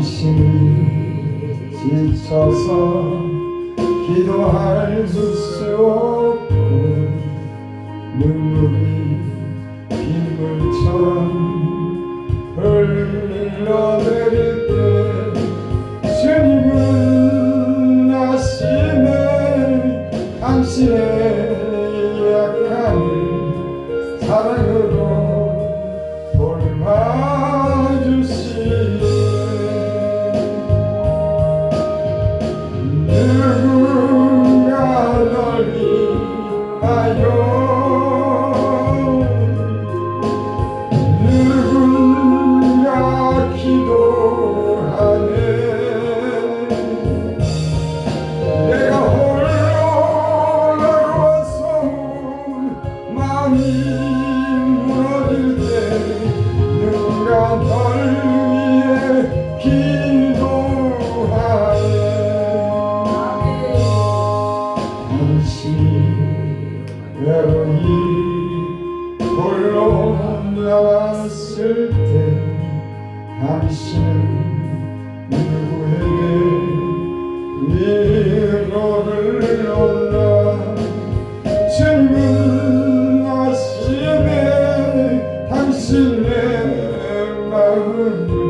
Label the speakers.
Speaker 1: 정신이 지쳐서 기도할 수 없고 눈물이 빗물처럼 흘러내릴 홀로 나왔을 때 당신은 누구에게 위로를 얻나 증명하시네? 당신의 마음을